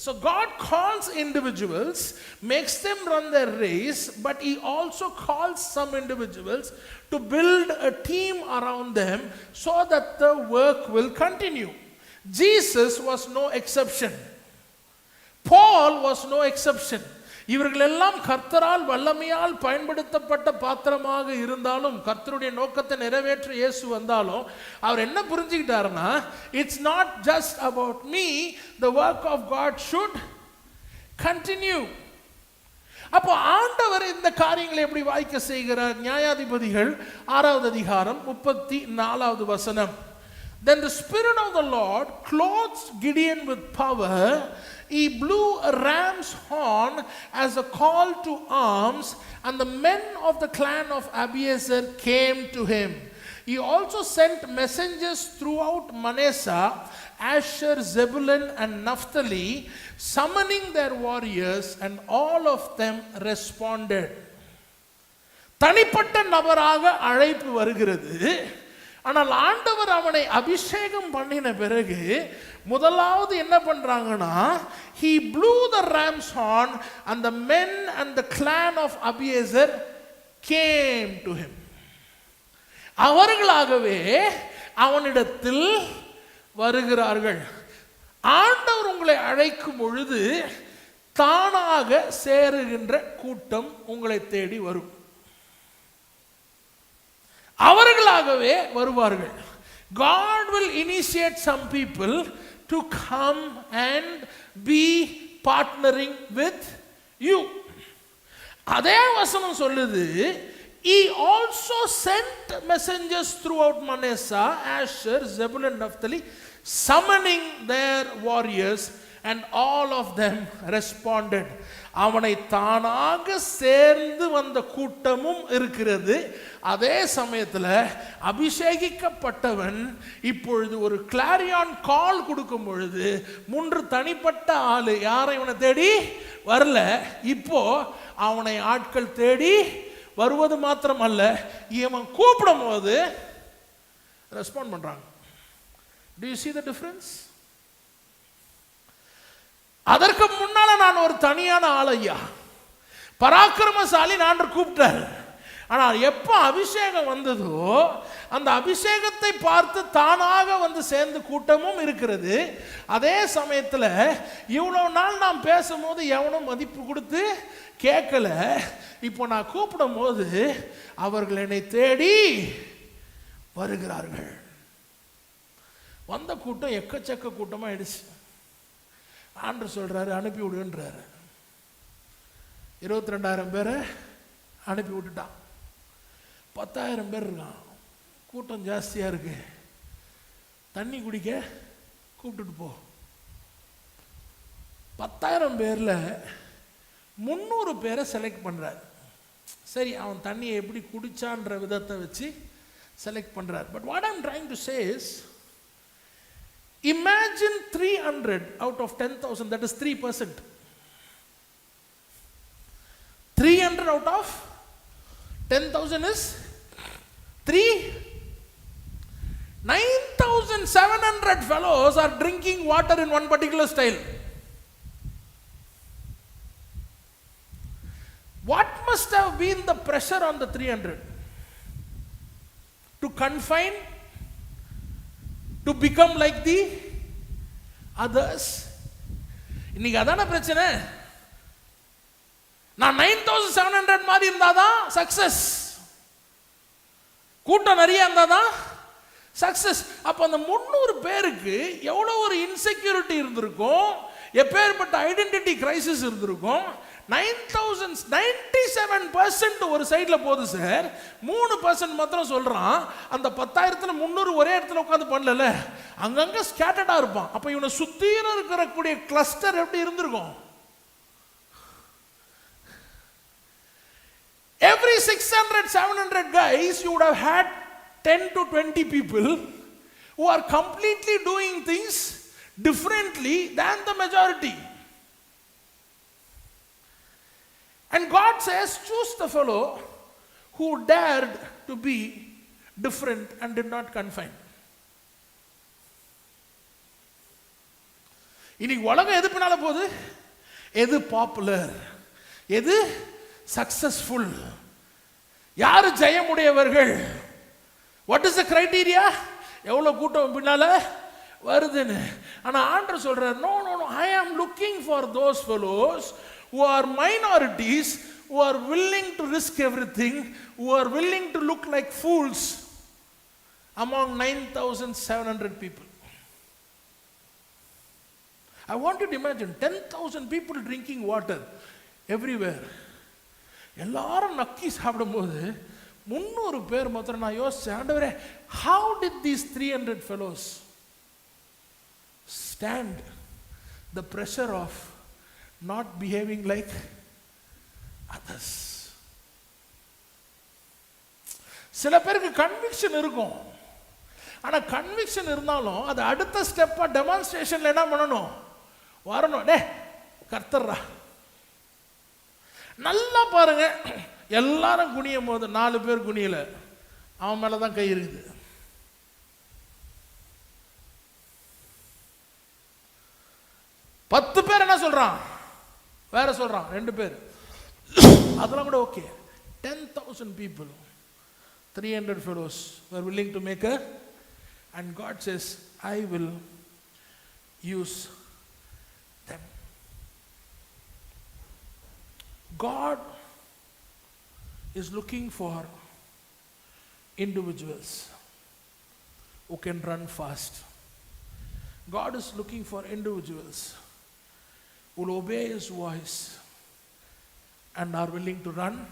So God calls individuals, makes them run their race, but He also calls some individuals to build a team around them so that the work will continue. Jesus was no exception. Paul was no exception. இவர்களெல்லாம் கர்த்தரால் வல்லமையால் பயன்படுத்தப்பட்ட பாத்திரமாக இருந்தாலும் கர்த்தருடைய நோக்கத்தை நிறைவேற்ற இயேசு வந்தாலும் அவர் என்ன புரிஞ்சுக்கிட்டாருன்னா it's not just about me the work of God should continue அப்போ ஆண்டவர் இந்த காரியங்களை எப்படி வாய்க்க செய்கிறார்? நியாயாதிபதிகள் ஆறாவது அதிகாரம் முப்பத்தி நாலாவது வசனம். Then the spirit of the lord clothes Gideon with power He blew a ram's horn as a call to arms, and the men of the clan of Abiezer came to him. He also sent messengers throughout Manasseh, Asher, Zebulun, and Naphtali, summoning their warriors, and all of them responded. தனிப்பட்ட நபராக அழைப்பு வருகிறது ஆனால் ஆண்டவர் அவனை அபிஷேகம் பண்ணின பிறகு முதலாவது என்ன பண்ணுறாங்கன்னா he blew the rams on அந்த men and the the of Abiezer came to him அவர்களாகவே அவனிடத்தில் வருகிறார்கள். ஆண்டவர் உங்களை அழைக்கும் பொழுது தானாக சேருகின்ற கூட்டம் உங்களை தேடி வரும். அவர்களாகவே வருவார்கள் God will initiate some people to come and be partnering with you. அதே வசனம் சொல்லுது He also sent messengers throughout Manasseh, Asher, Zebulun, Naphtali, summoning their warriors, and all of them responded அவனை தானாக சேர்ந்து வந்த கூட்டமும் இருக்கிறது. அதே சமயத்தில் அபிஷேகிக்கப்பட்டவன் இப்பொழுது ஒரு கிளாரியான் கால் கொடுக்கும் பொழுது மூன்று தனிப்பட்ட ஆள் யாரை இவனை தேடி? வரல. இப்போ அவனை ஆட்கள் தேடி வருவது மாத்திரம் அல்ல இவன் கூப்பிடும் போது ரெஸ்பாண்ட் பண்ணுறாங்க to you see the difference அதற்கு முன்னால நான் ஒரு தனியான ஆள் ஐயா. பராக்கிரமசாலி நான் கூப்பிட்டார். ஆனால் எப்போ அபிஷேகம் வந்ததோ அந்த அபிஷேகத்தை பார்த்து தானாக வந்து சேர்ந்து கூட்டமும் இருக்கிறது. அதே சமயத்தில் இவ்வளோ நாள் நாம் பேசும்போது எவனும் மதிப்பு கொடுத்து கேட்கல. இப்போ நான் கூப்பிடும் போது அவர்கள் என்னை தேடி வருகிறார்கள். வந்த கூட்டம் எக்கச்சக்க கூட்டமாக ஆயிடுச்சு ஆண்டு சொல்கிறாரு அனுப்பி விடுன்றாரு இருபத்தி ரெண்டாயிரம் பேரை அனுப்பி விட்டுட்டான். பத்தாயிரம் பேர் இருக்கான். கூட்டம் ஜாஸ்தியாக இருக்கு. தண்ணி குடிக்க கூப்பிட்டுட்டு போ. பத்தாயிரம் பேரில் முந்நூறு பேரை செலக்ட் பண்ணுறார் சரி அவன் தண்ணியை எப்படி குடிச்சான்ற விதத்தை வச்சு செலக்ட் பண்ணுறார் but what I'm trying to say 300 out of 10,000, that is 3%. 300 out of 10,000 is 3. 9,700 fellows are drinking water in one particular style. What must have been the pressure on the 300? To confine, to become like the others இன்னைக்கு அதான பிரச்சனை? நான் nine thousand seven hundred மாதிரி இருந்தாதான் success கூட்டம் நிறைய இருந்தாதான் success அப்போ அந்த முந்நூறு பேருக்கு எவ்வளோ ஒரு இன்செக்யூரிட்டி இருந்திருக்கும்? எப்பேற்பட்ட ஐடென்டிட்டி கிரைசிஸ் இருந்திருக்கும்? Nine thousand nine seven percent ஒரு சைடில் போகுது சார் மூணு பர்சன்ட் மாத்திரம் சொல்கிறான் அந்த பத்தாயிரத்தில் முந்நூறு ஒரே இடத்துல உட்காந்து பண்ணல அங்கங்கே ஸ்கேட்டர்டாக இருப்பான். அப்போ இவனை சுற்றியும் இருக்கக்கூடிய கிளஸ்டர் எப்படி இருந்திருக்கும்? Every 600, 700 guys, you would have had 10 to 20 people who are completely doing things differently than the majority. And God says, choose the fellow who dared to be different and did not confine. இன்னைக்கு உலகம் எது பின்னால போகுது? எது popular எது successful யார் ஜெயமுடையவர்கள்? What is the criteria எவ்வளோ கூட்டம் பின்னால் வருதுன்னு. ஆனால் ஆண்டர் சொல்கிறார் no no no I am looking for those fellows who are minorities who are willing to risk everything who are willing to look like fools among 9700 people I want you to imagine 10,000 people drinking water everywhere. எல்லாரும் நக்கி சாப்பிடும்போது முந்நூறு பேர் மாத்திரம் நான் யோசிச்சேன் ஆண்டவரே how did these 300 fellows stand the pressure of not behaving like others. சில பேருக்கு கன்விக்ஷன் இருக்கும். ஆனால் கன்விக்ஷன் இருந்தாலும் அது அடுத்த ஸ்டெப்பாக டெமான்ஸ்ட்ரேஷனில் என்ன பண்ணணும்? வரணும். டே கர்த்தர்ரா. நல்லா பாருங்க. எல்லாரும் குனியும் போது நாலு பேர் குனியல. அவன் மேலே தான் கை இருக்குது. பத்து பேர் என்ன சொல்றான்? வேற சொல்றான் ரெண்டு பேர் அதெல்லாம் கூட okay ten thousand people three hundred fellows are willing to make a and God says I will use them God is looking for individuals who can run fast. God is looking for individuals who will obey His voice and are willing to run